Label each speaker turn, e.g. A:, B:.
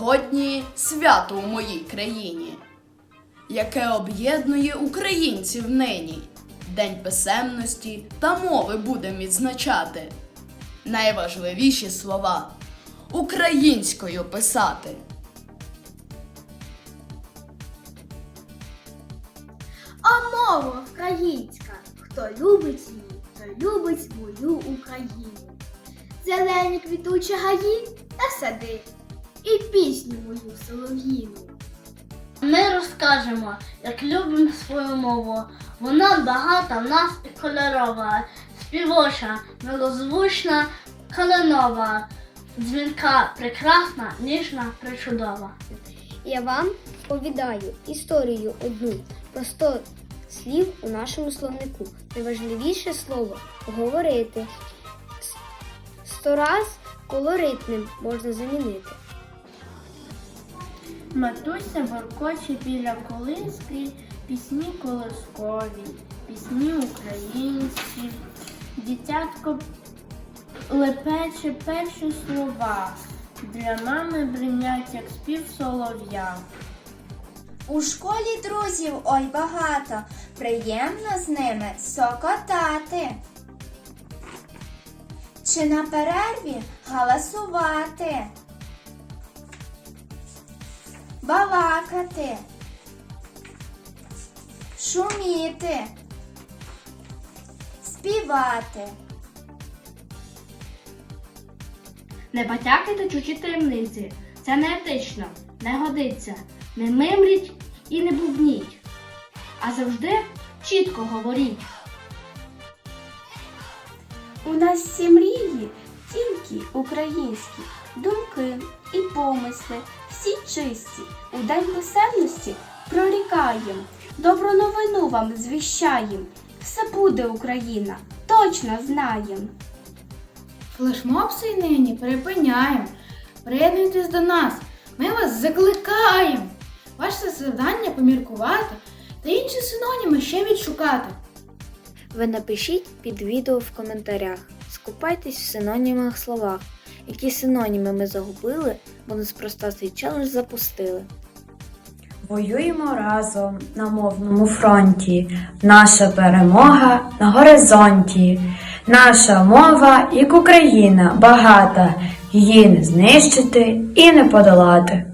A: Сьогодні свято у моїй країні, яке об'єднує українців нині. День писемності та мови будемо відзначати. Найважливіші слова українською писати.
B: А мова українська. Хто любить її, той любить свою Україну. Зелені квітучі гаї та сади, і пісню мою солов'їну.
C: Ми розкажемо, як любимо свою мову. Вона багата в нас і кольорова, співоча, милозвучна, калинова, дзвінка, прекрасна, ніжна, причудова.
B: Я вам повідаю історію одну про 100 слів у нашому словнику. Найважливіше слово говорити. Сто раз колоритним можна замінити.
D: Матуся воркоче біля колиски, пісні колискові, пісні українські, дитятко лепече перші слова, для мами бринять, як спів солов'я.
E: У школі друзів ой багато, приємно з ними сокотати. Чи на перерві галасувати, балакати, шуміти, співати.
C: Не батякайте чужі таємниці. Це не етично, не годиться. Не мимріть і не бубніть. А завжди чітко говоріть.
F: У нас всі мрії тільки українські, думки і помисли, всі чисті. У день писемності прорікаєм, добру новину вам звіщаєм. Все буде Україна, точно знаєм.
G: Флешмоб цей нині припиняємо. Приєднуйтесь до нас. Ми вас закликаємо. Ваше завдання поміркувати та інші синоніми ще відшукати.
B: Ви напишіть під відео в коментарях. Скупайтесь в синонімах словах. Які синоніми ми загубили, бо неспроста цей челендж запустили.
H: Воюємо разом на мовному фронті. Наша перемога на горизонті. Наша мова, як Україна, багата, її не знищити і не подолати.